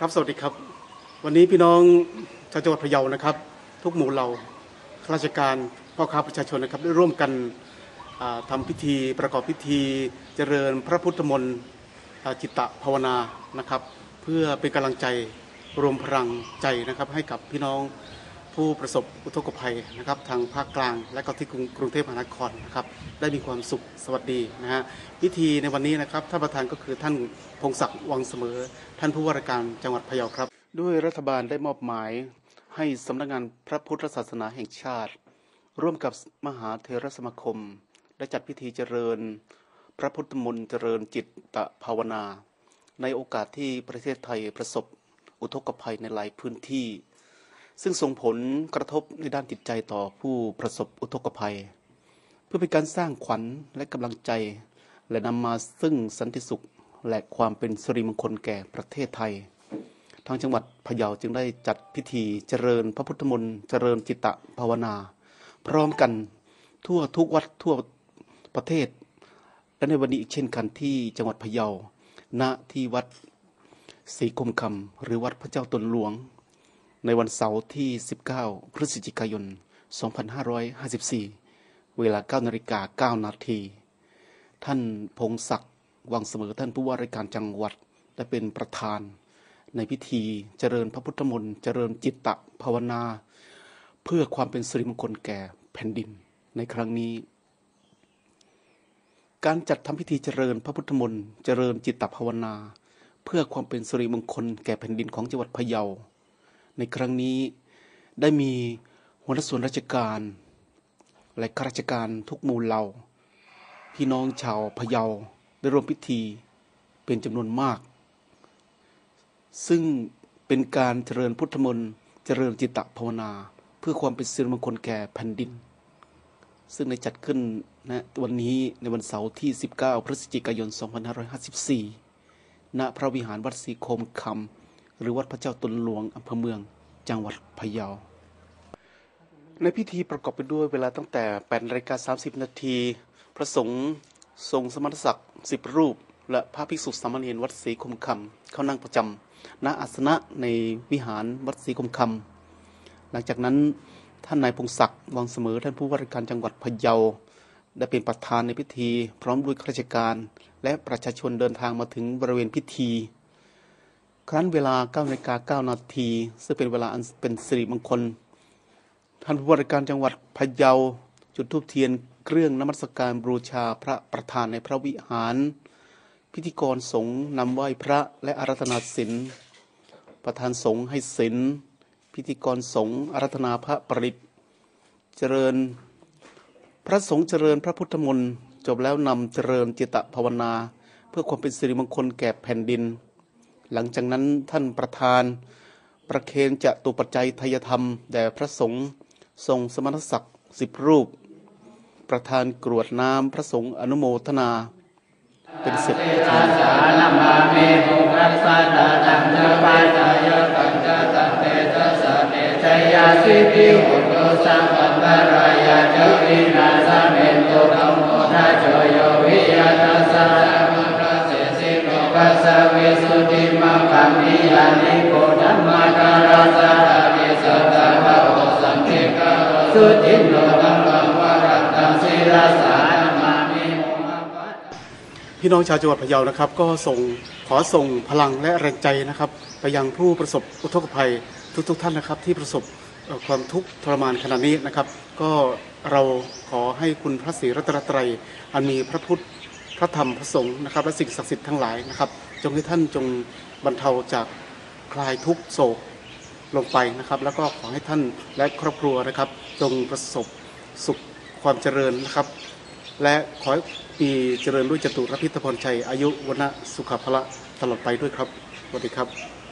ครับสวัสดีครับ วันนี้พี่น้องชาวจังหวัดพะเยานะครับ ทุกหมู่เหล่าข้าราชการพ่อค้าประชาชนนะครับได้ร่วมกันทำาพิธีประกอบพิธีเจริญพระพุทธมนต์จิตตภาวนานะครับ เพื่อเป็นกำลังใจรวมพลังใจนะครับให้กับพี่น้อง ผู้ประสบอุทกภัยนะครับทางภาคกลาง และก็ที่กรุงรงเทพมหานครนะครับได้มีความสุขสวัสดีนะฮะพิธีในวันนี้นะครับท่านประธานก็คือท่านพงศักดิ์วังเสมอ ท่านผู้ว่าราชการจังหวัดพะเยาครับ ด้วยรัฐบาลได้มอบหมายให้สำนักงานพระพุทธศาสนาแห่งชาติ ร่วมกับมหาเทรสมาคม ได้จัดพิธีเจริญ พระพุทธมนต์เจริญจิตตภาวนา ในโอกาสที่ประเทศไทยประสบอุทกภัยในหลายพื้นที่ ซึ่งส่งผลกระทบในด้านจิตใจต่อผู้ประสบอุทกภัย เพื่อเป็นการสร้างขวัญและกำลังใจ และนำมาซึ่งสันติสุขและความเป็นสิริมงคลแก่ประเทศไทย ทางจังหวัดพะเยาจึงได้จัดพิธีเจริญพระพุทธมนต์เจริญจิตตภาวนา พร้อมกันทั่วทุกวัดทั่วประเทศ และในวันนี้อีกเช่นกันที่จังหวัดพะเยาณที่วัดศรีคมคำหรือวัดพระเจ้าตนหลวง ในวันเสาร์ที่ 19 พฤศจิกายน 2554 เวลา 9 นาฬิกา 9 นาที ท่านพงศักดิ์วังเสมอท่านผู้ว่าราชการจังหวัดได้เป็นประธาน ในพิธีเจริญพระพุทธมนต์เจริญจิตตภาวนา เพื่อความเป็นสิริมงคลแก่แผ่นดินในครั้งนี้ การจัดทำพิธีเจริญพระพุทธมนต์เจริญจิตตภาวนา เพื่อความเป็นสิริมงคลแก่แผ่นดินของจังหวัดพะเยา ในครั้งนี้ได้มีหัวหน้าส่วนราชการและข้าราชการทุกหมู่เหล่า พี่น้องชาวพะเยาได้ร่วมพิธีเป็นจำนวนมาก ซึ่งเป็นการเจริญพุทธมนต์เจริญจิตตภาวนา เพื่อความเป็นสิริมงคลแก่แผ่นดิน ซึ่งได้จัดขึ้นนะวันนี้ในวันเสาร์ที่ 19 พฤศจิกายน 2554 ณ พระวิหารวัดศรีโคมคำ หรือวัดพระเจ้าตนหลวงอำเภอเมืองจังหวัดพะเยา ในพิธีประกอบไปด้วยเวลาตั้งแต่8นาฬิกา30 นาที พระสงฆ์ทรงสมณศักดิ์10 รูป และพระภิกษุสามเณรวัดศรีคมคำเข้านั่งประจำณอาสนะในวิหารวัดศรีคมคำหลังจากนั้นท่านนายพงศักดิ์วังเสมอท่านผู้ว่าราชการจังหวัดพะเยาได้เป็นประธานในพิธี พร้อมด้วยข้าราชการ และประชาชนเดินทางมาถึงบริเวณพิธี ครั้นเวลา9นาฬิกา9นาทีซึ่งเป็นเวลาอันเป็นสิริมงคล ท่านผู้ว่าราชการจังหวัดพะเยาจุดธูปเทียนเครื่องนมัสการบูชาพระประธานในพระวิหาร พิธีกรสงฆ์นำไหว้พระและอารัธนาศีลประธานสงฆ์ให้ศีลพิธีกรสงฆ์อารัธนาพระปริตเจริญ พระสงฆ์เจริญพระพุทธมนต์จบแล้วนำเจริญจิตตภาวนา เพื่อความเป็นสิริมงคลแก่แผ่นดิน หลังจากนั้นท่านประธาน ประเคนจะตุปัจจัยทยธรรม แด่พระสงฆ์ทรงสมณศักดิ์สิบรูป ประธานกรวดน้ำพระสงฆ์อนุโมทนา เป็นเสร็จพิธีสานัมมามิภูรั กัสวิสุทธิมังคัมมิยานิโกธัมมการัสสะวิสัตตะภะโอสัมภิกะสุทิโนธัมมังวรัตตังศิรสานัมมามิมหะปัสพี่น้องชาวจังหวัดพะเยานะครับ ก็ส่งขอส่งพลังและแรงใจนะครับ ไปยังผู้ประสบอุทกภัยทุกๆทท่านนะครับ ที่ประสบความทุกข์ทรมานขณะนี้นะครับ ก็เราขอให้คุณพระศรีรัตนตรัยอันมีพระพุทธ ระธรรมพระสงฆ์นะครับ และสิ่งศักดิ์สิทธิ์ทั้งหลายนะครับ จงให้ท่านจงบรรเทาจากคลายทุกโศกลงไปนะครับ แล้วก็ขอให้ท่านและครอบครัวนะครับ จงประสบสุขความเจริญนะครับ และขอให้มีเจริญด้วยจตุรพิธพรชัยอายุวนะสุขภละตลอดไปด้วยครับสวัสดีครับ